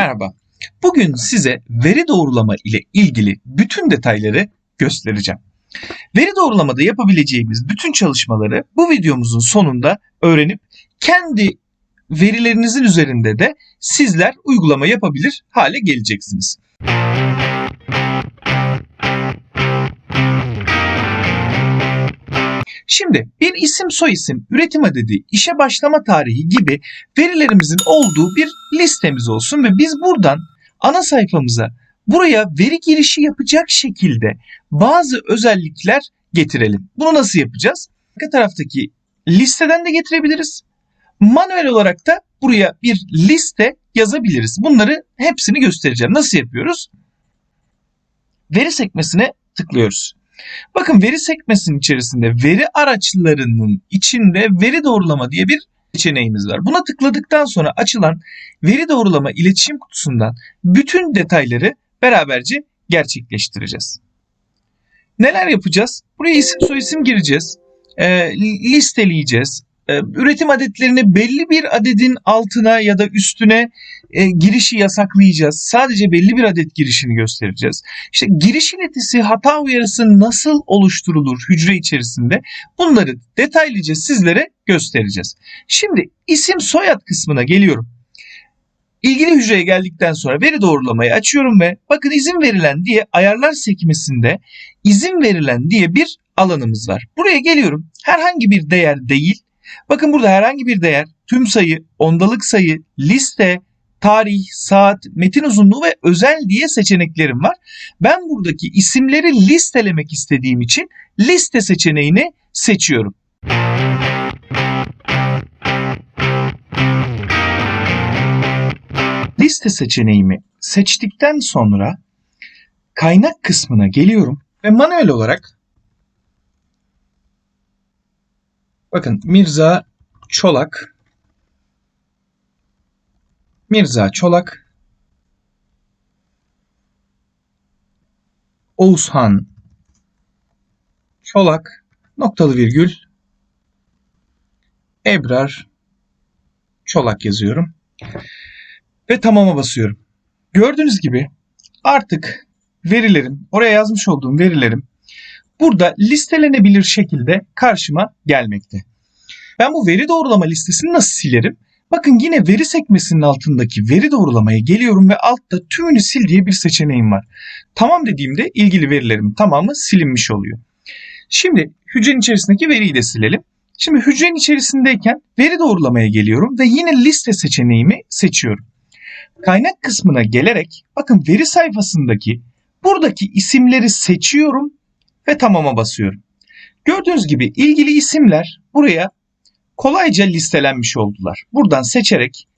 Merhaba. Bugün size veri doğrulama ile ilgili bütün detayları göstereceğim. Veri doğrulamada yapabileceğimiz bütün çalışmaları bu videomuzun sonunda öğrenip kendi verilerinizin üzerinde de sizler uygulama yapabilir hale geleceksiniz. Şimdi bir isim soyisim, üretim adedi, işe başlama tarihi gibi verilerimizin olduğu bir listemiz olsun ve biz buradan ana sayfamıza buraya veri girişi yapacak şekilde bazı özellikler getirelim. Bunu nasıl yapacağız? Arka taraftaki listeden de getirebiliriz. Manuel olarak da buraya bir liste yazabiliriz. Bunları hepsini göstereceğim. Nasıl yapıyoruz? Veri sekmesine tıklıyoruz. Bakın veri sekmesinin içerisinde veri araçlarının içinde veri doğrulama diye bir seçeneğimiz var. Buna tıkladıktan sonra açılan veri doğrulama iletişim kutusundan bütün detayları beraberce gerçekleştireceğiz. Neler yapacağız? Buraya isim soyisim gireceğiz. E, listeleyeceğiz. E, üretim adetlerini belli bir adedin altına ya da üstüne e, girişi yasaklayacağız. Sadece belli bir adet girişini göstereceğiz. İşte giriş iletisi hata uyarısı nasıl oluşturulur hücre içerisinde bunları detaylıca sizlere göstereceğiz. Şimdi isim soyad kısmına geliyorum. İlgili hücreye geldikten sonra veri doğrulamayı açıyorum ve bakın izin verilen diye ayarlar sekmesinde izin verilen diye bir alanımız var. Buraya geliyorum. Herhangi bir değer değil. Bakın burada herhangi bir değer, tüm sayı, ondalık sayı, liste, tarih, saat, metin uzunluğu ve özel diye seçeneklerim var. Ben buradaki isimleri listelemek istediğim için liste seçeneğini seçiyorum. Liste seçeneğimi seçtikten sonra kaynak kısmına geliyorum ve manuel olarak bakın Mirza Çolak Mirza Çolak Oğuzhan Çolak noktalı virgül Ebrar Çolak yazıyorum. Ve tamama basıyorum. Gördüğünüz gibi artık verilerim, oraya yazmış olduğum verilerim burada listelenebilir şekilde karşıma gelmekte. Ben bu veri doğrulama listesini nasıl silerim? Bakın yine veri sekmesinin altındaki veri doğrulamaya geliyorum ve altta tümünü sil diye bir seçeneğim var. Tamam dediğimde ilgili verilerim tamamı silinmiş oluyor. Şimdi hücrenin içerisindeki veriyi de silelim. Şimdi hücrenin içerisindeyken veri doğrulamaya geliyorum ve yine liste seçeneğimi seçiyorum. Kaynak kısmına gelerek bakın veri sayfasındaki buradaki isimleri seçiyorum ve tamama basıyorum. Gördüğünüz gibi ilgili isimler buraya kolayca listelenmiş oldular. Buradan seçerek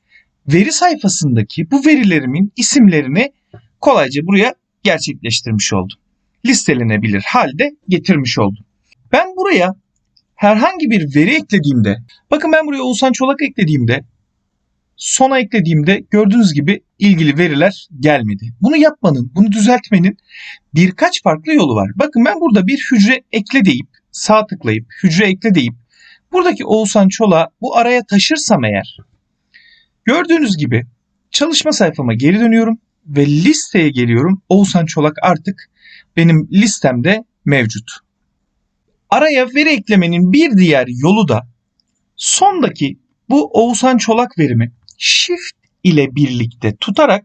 veri sayfasındaki bu verilerimin isimlerini kolayca buraya gerçekleştirmiş oldum. Listelenebilir halde getirmiş oldum. Ben buraya herhangi bir veri eklediğimde, bakın ben buraya Oğuzhan Çolak eklediğimde, sona eklediğimde gördüğünüz gibi ilgili veriler gelmedi. Bunu yapmanın, bunu düzeltmenin birkaç farklı yolu var. Bakın ben burada bir hücre ekle deyip, sağ tıklayıp hücre ekle deyip Buradaki Oğuzhan Çolak'ı bu araya taşırsam eğer gördüğünüz gibi çalışma sayfama geri dönüyorum ve listeye geliyorum. Oğuzhan Çolak artık benim listemde mevcut. Araya veri eklemenin bir diğer yolu da sondaki bu Oğuzhan Çolak verimi shift ile birlikte tutarak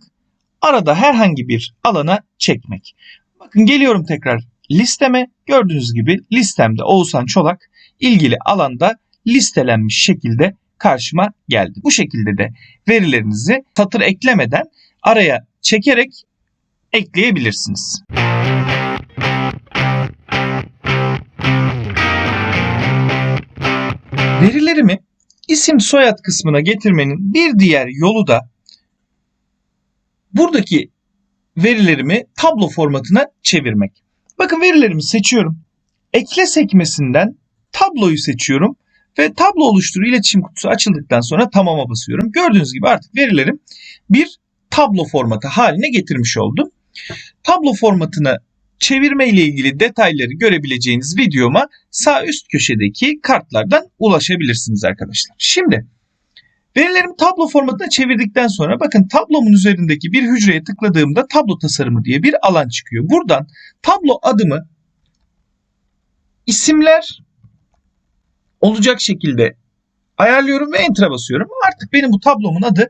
arada herhangi bir alana çekmek. Bakın geliyorum tekrar listeme. Gördüğünüz gibi listemde Oğuzhan Çolak ilgili alanda listelenmiş şekilde karşıma geldi. Bu şekilde de verilerinizi satır eklemeden araya çekerek ekleyebilirsiniz. Verilerimi isim soyad kısmına getirmenin bir diğer yolu da buradaki verilerimi tablo formatına çevirmek. Bakın verilerimi seçiyorum. Ekle sekmesinden tabloyu seçiyorum ve tablo oluştur iletişim kutusu açıldıktan sonra tamama basıyorum. Gördüğünüz gibi artık verilerim bir tablo formatı haline getirmiş oldum. Tablo formatına çevirme ile ilgili detayları görebileceğiniz videoma sağ üst köşedeki kartlardan ulaşabilirsiniz arkadaşlar. Şimdi Verilerimi tablo formatına çevirdikten sonra bakın tablomun üzerindeki bir hücreye tıkladığımda tablo tasarımı diye bir alan çıkıyor. Buradan tablo adımı isimler olacak şekilde ayarlıyorum ve enter'a basıyorum. Artık benim bu tablomun adı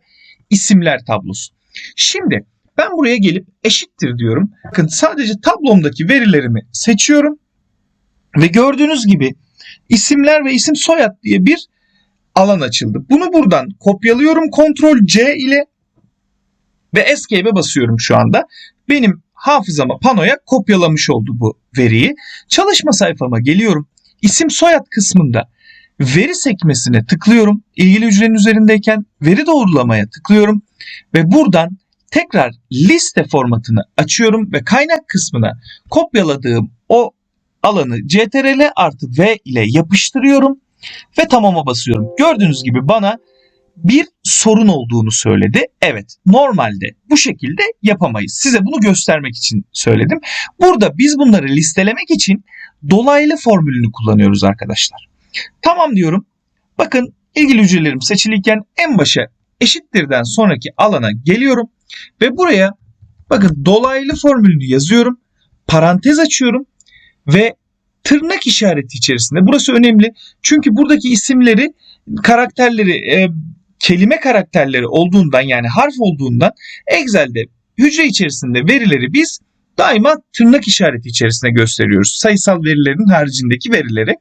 isimler tablosu. Şimdi ben buraya gelip eşittir diyorum. Bakın sadece tablomdaki verilerimi seçiyorum. Ve gördüğünüz gibi isimler ve isim soyad diye bir alan açıldı. Bunu buradan kopyalıyorum Ctrl C ile ve Escape'e basıyorum şu anda. Benim hafızama panoya kopyalamış oldu bu veriyi. Çalışma sayfama geliyorum. İsim soyad kısmında veri sekmesine tıklıyorum. İlgili hücrenin üzerindeyken veri doğrulamaya tıklıyorum ve buradan tekrar liste formatını açıyorum ve kaynak kısmına kopyaladığım o alanı CTRL artı V ile yapıştırıyorum ve tamama basıyorum. Gördüğünüz gibi bana bir sorun olduğunu söyledi. Evet normalde bu şekilde yapamayız. Size bunu göstermek için söyledim. Burada biz bunları listelemek için dolaylı formülünü kullanıyoruz arkadaşlar. Tamam diyorum. Bakın ilgili hücrelerim seçiliyken en başa eşittirden sonraki alana geliyorum ve buraya bakın dolaylı formülünü yazıyorum. Parantez açıyorum ve tırnak işareti içerisinde. Burası önemli. Çünkü buradaki isimleri, karakterleri, e, kelime karakterleri olduğundan yani harf olduğundan Excel'de hücre içerisinde verileri biz daima tırnak işareti içerisinde gösteriyoruz. Sayısal verilerin haricindeki verileri.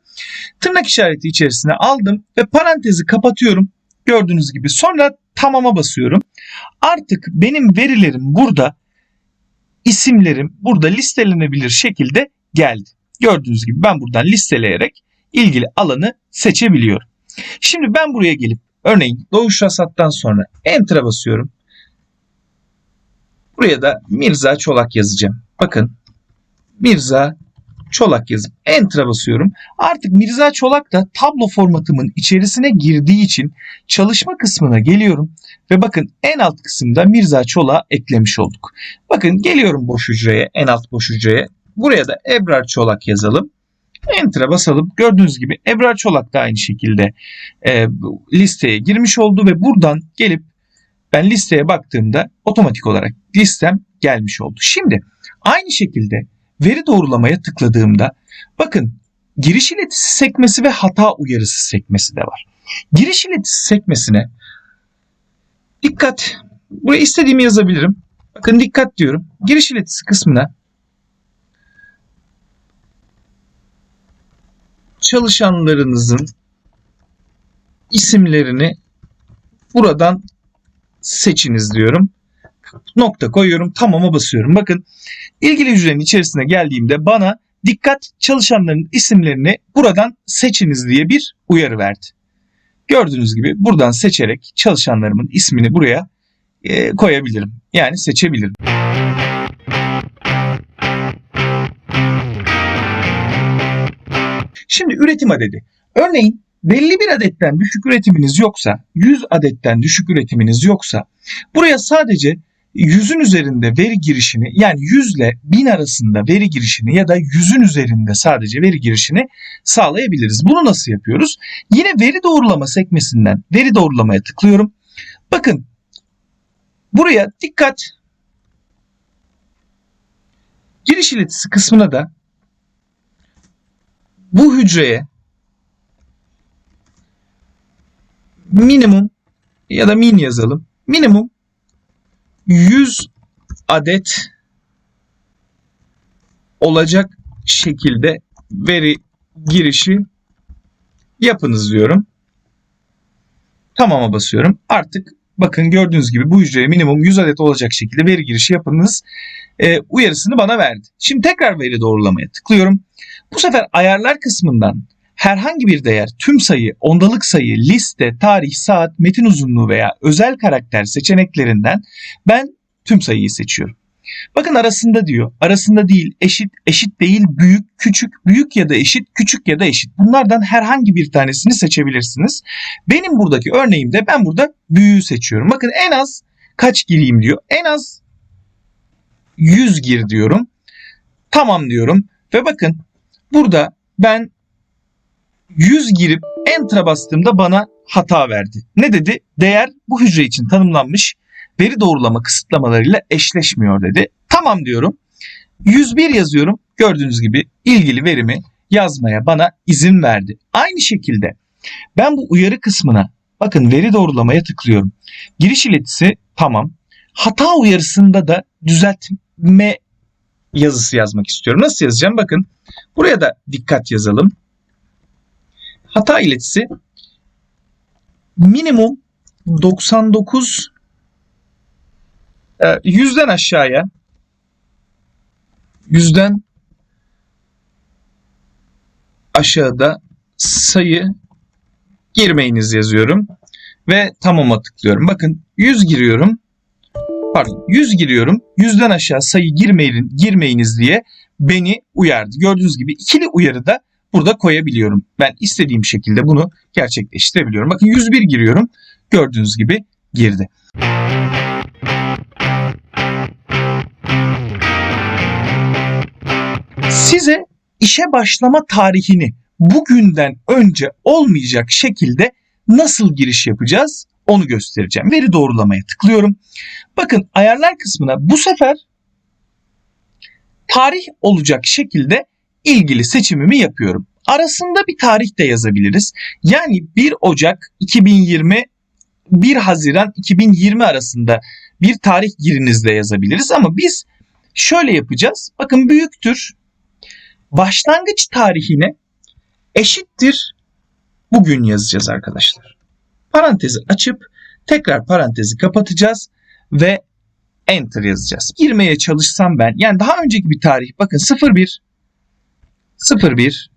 Tırnak işareti içerisine aldım ve parantezi kapatıyorum. Gördüğünüz gibi sonra tamama basıyorum. Artık benim verilerim burada isimlerim burada listelenebilir şekilde geldi. Gördüğünüz gibi ben buradan listeleyerek ilgili alanı seçebiliyorum. Şimdi ben buraya gelip örneğin Doğuş Rasat'tan sonra Enter'a basıyorum. Buraya da Mirza Çolak yazacağım. Bakın Mirza Çolak yazıp Enter'a basıyorum. Artık Mirza Çolak da tablo formatımın içerisine girdiği için çalışma kısmına geliyorum. Ve bakın en alt kısımda Mirza Çolak'ı eklemiş olduk. Bakın geliyorum boş hücreye, en alt boş hücreye. Buraya da Ebrar Çolak yazalım. Enter'a basalım. Gördüğünüz gibi Ebrar Çolak da aynı şekilde e, listeye girmiş oldu ve buradan gelip ben listeye baktığımda otomatik olarak listem gelmiş oldu. Şimdi aynı şekilde veri doğrulamaya tıkladığımda bakın giriş iletisi sekmesi ve hata uyarısı sekmesi de var. Giriş iletisi sekmesine dikkat buraya istediğimi yazabilirim. Bakın dikkat diyorum. Giriş iletisi kısmına çalışanlarınızın isimlerini buradan seçiniz diyorum. Nokta koyuyorum. Tamama basıyorum. Bakın ilgili hücrenin içerisine geldiğimde bana dikkat çalışanların isimlerini buradan seçiniz diye bir uyarı verdi. Gördüğünüz gibi buradan seçerek çalışanlarımın ismini buraya e, koyabilirim. Yani seçebilirim. Şimdi üretim adedi. Örneğin belli bir adetten düşük üretiminiz yoksa, 100 adetten düşük üretiminiz yoksa buraya sadece 100'ün üzerinde veri girişini yani 100 ile 1000 arasında veri girişini ya da 100'ün üzerinde sadece veri girişini sağlayabiliriz. Bunu nasıl yapıyoruz? Yine veri doğrulama sekmesinden veri doğrulamaya tıklıyorum. Bakın buraya dikkat. Giriş iletisi kısmına da bu hücreye minimum ya da min yazalım. Minimum 100 adet olacak şekilde veri girişi yapınız diyorum. Tamama basıyorum. Artık bakın gördüğünüz gibi bu hücreye minimum 100 adet olacak şekilde veri girişi yapınız e, uyarısını bana verdi. Şimdi tekrar veri doğrulamaya tıklıyorum. Bu sefer ayarlar kısmından herhangi bir değer, tüm sayı, ondalık sayı, liste, tarih, saat, metin uzunluğu veya özel karakter seçeneklerinden ben tüm sayıyı seçiyorum. Bakın arasında diyor. Arasında değil, eşit, eşit değil, büyük, küçük, büyük ya da eşit, küçük ya da eşit. Bunlardan herhangi bir tanesini seçebilirsiniz. Benim buradaki örneğimde ben burada büyüğü seçiyorum. Bakın en az kaç gireyim diyor. En az 100 gir diyorum. Tamam diyorum. Ve bakın burada ben 100 girip Enter'a bastığımda bana hata verdi. Ne dedi? Değer bu hücre için tanımlanmış veri doğrulama kısıtlamalarıyla eşleşmiyor dedi. Tamam diyorum. 101 yazıyorum. Gördüğünüz gibi ilgili verimi yazmaya bana izin verdi. Aynı şekilde ben bu uyarı kısmına bakın veri doğrulamaya tıklıyorum. Giriş iletisi tamam. Hata uyarısında da düzeltme yazısı yazmak istiyorum. Nasıl yazacağım? Bakın buraya da dikkat yazalım. Hata iletisi minimum 99 e, yüzden aşağıya yüzden aşağıda sayı girmeyiniz yazıyorum ve tamama tıklıyorum. Bakın 100 giriyorum. Pardon 100 giriyorum. 100'den aşağı sayı girmeyin, girmeyiniz diye beni uyardı. Gördüğünüz gibi ikili uyarı da burada koyabiliyorum. Ben istediğim şekilde bunu gerçekleştirebiliyorum. Bakın 101 giriyorum. Gördüğünüz gibi girdi. Size işe başlama tarihini bugünden önce olmayacak şekilde nasıl giriş yapacağız onu göstereceğim. Veri doğrulamaya tıklıyorum. Bakın ayarlar kısmına bu sefer tarih olacak şekilde ilgili seçimimi yapıyorum. Arasında bir tarih de yazabiliriz. Yani 1 Ocak 2020 1 Haziran 2020 arasında bir tarih girinizde yazabiliriz ama biz şöyle yapacağız. Bakın büyüktür başlangıç tarihine eşittir bugün yazacağız arkadaşlar. Parantezi açıp tekrar parantezi kapatacağız ve enter yazacağız. Girmeye çalışsam ben yani daha önceki bir tarih bakın 01 01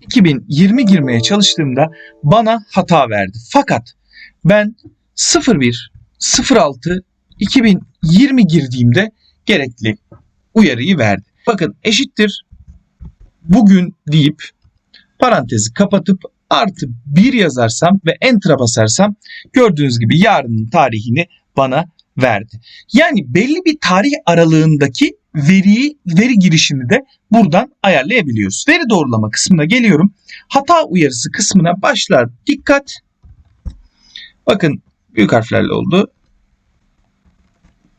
2020 girmeye çalıştığımda bana hata verdi. Fakat ben 01 06 2020 girdiğimde gerekli uyarıyı verdi. Bakın eşittir bugün deyip parantezi kapatıp artı 1 yazarsam ve enter'a basarsam gördüğünüz gibi yarının tarihini bana verdi. Yani belli bir tarih aralığındaki veriyi, veri girişini de buradan ayarlayabiliyoruz. Veri doğrulama kısmına geliyorum. Hata uyarısı kısmına başlar. Dikkat. Bakın büyük harflerle oldu.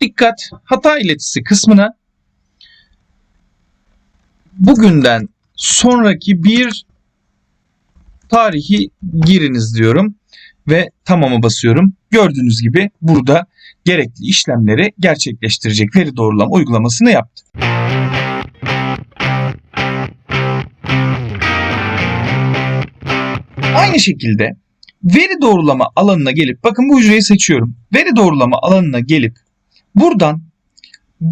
Dikkat. Hata iletisi kısmına bugünden sonraki bir tarihi giriniz diyorum ve tamama basıyorum. Gördüğünüz gibi burada gerekli işlemleri gerçekleştirecek veri doğrulama uygulamasını yaptı. Aynı şekilde veri doğrulama alanına gelip bakın bu hücreyi seçiyorum. Veri doğrulama alanına gelip buradan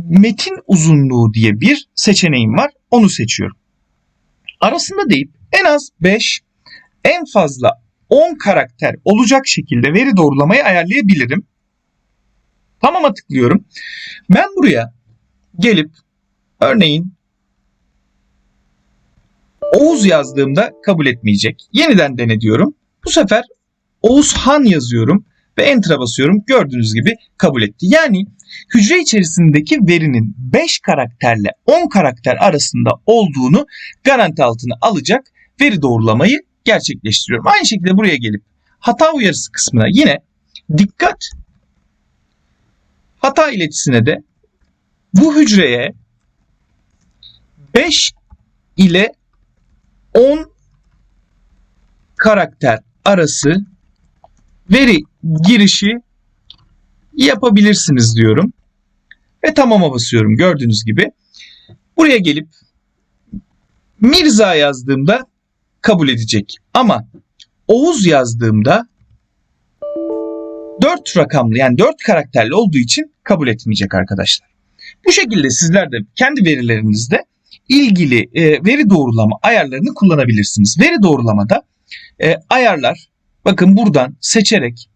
metin uzunluğu diye bir seçeneğim var. Onu seçiyorum. Arasında deyip en az 5 en fazla 10 karakter olacak şekilde veri doğrulamayı ayarlayabilirim. Tamam'a tıklıyorum. Ben buraya gelip örneğin Oğuz yazdığımda kabul etmeyecek. Yeniden dene diyorum. Bu sefer Oğuzhan yazıyorum ve Enter'a basıyorum. Gördüğünüz gibi kabul etti. Yani hücre içerisindeki verinin 5 karakterle 10 karakter arasında olduğunu garanti altına alacak veri doğrulamayı gerçekleştiriyorum. Aynı şekilde buraya gelip hata uyarısı kısmına yine dikkat hata iletisine de bu hücreye 5 ile 10 karakter arası veri girişi yapabilirsiniz diyorum. Ve tamama basıyorum gördüğünüz gibi. Buraya gelip Mirza yazdığımda kabul edecek. Ama Oğuz yazdığımda 4 rakamlı yani 4 karakterli olduğu için kabul etmeyecek arkadaşlar. Bu şekilde sizler de kendi verilerinizde ilgili e, veri doğrulama ayarlarını kullanabilirsiniz. Veri doğrulamada e, ayarlar bakın buradan seçerek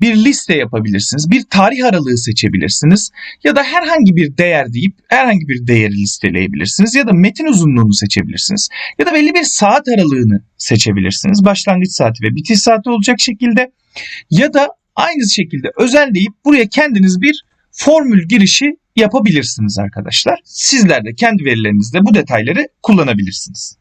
bir liste yapabilirsiniz. Bir tarih aralığı seçebilirsiniz. Ya da herhangi bir değer deyip herhangi bir değeri listeleyebilirsiniz. Ya da metin uzunluğunu seçebilirsiniz. Ya da belli bir saat aralığını seçebilirsiniz. Başlangıç saati ve bitiş saati olacak şekilde. Ya da aynı şekilde özelleyip buraya kendiniz bir formül girişi yapabilirsiniz arkadaşlar. Sizler de kendi verilerinizde bu detayları kullanabilirsiniz.